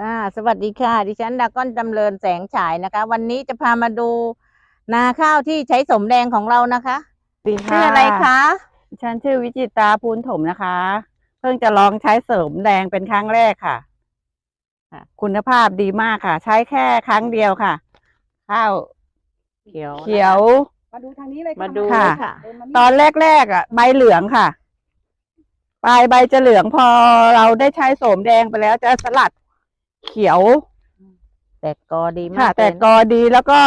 อ่าสวัสดีค่ะ ดิฉันดาก้อนจำเริญแสงฉายนะคะ วันนี้จะพามาดู นาข้าวที่ใช้สมแดงของเรานะคะสวัสดีชื่ออะไรคะฉันชื่อวิจิตราภูนถมนะคะ เพิ่งจะลองใช้เสริมแดงเป็นครั้งแรกค่ะคุณภาพดีมากค่ะ ใช้แค่ครั้งเดียวค่ะ ข้าวเขียวเขียว มาดูทางนี้เลยมาดูค่ะเลยค่ะ เดินมาตอนแรกๆอะ ใบเหลืองค่ะ ปลายใบจะเหลืองพอเราได้ใช้โสมแดงไปแล้วจะสลัด เขียว แต่กอดีมาค่ะกแต่เลยกอดีแล้วก็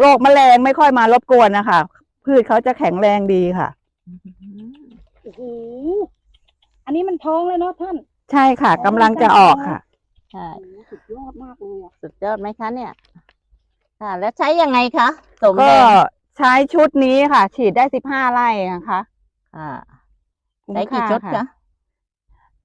โรคแมลงไม่ค่อยมารบกวนนะคะพืชเขาจะแข็งแรงดีค่ะโอ้โหอันนี้มันท้องแล้วเนาะท่าน ใช่ค่ะกำลังจะออกค่ะใช่โอ้โหสุดยอดมากเลยอะสุดยอดไหมคะเนี่ย ค่ะ แล้วใช้ยังไงคะสมก็แดงใช้ชุดนี้ค่ะ ฉีดได้สิบห้าไร่นะคะค่ะคุ้มใช้กี่ค่าชุดคะ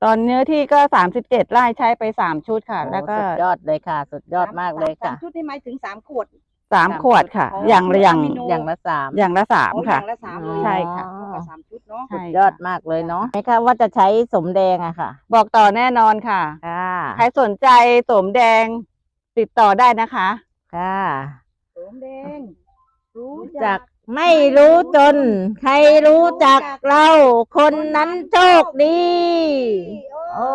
ตอนเนื้อที่ก็สามสิบเจ็ดไร่ใช้ไปสามชุดค่ะโอ้แล้วก็สุดยอดเลยค่ะ สุดยอดมากเลยสค่ะ ชุดนี่หมายถึงสามขวด สามสามขวดค่ะอ๋ออย่างแล้วอย่างมีโนอย่างละสามอย่างละสามอ๋ออค่ะย่างละสามเลยใช่ค่ะ เท่ากับสามชุดเนาะใช่ยอดมากเลยเนาะไหมคะว่าจะใช้สมแดงอะค่ะบอกต่อแน่นอนค่ะ ค่ะใครสนใจสมแดงติดต่อได้นะคะ ค่ะโสมแดง รู้จาก ไม่รู้จน ใครรู้จักเรา คนนั้นโชคดี โอ้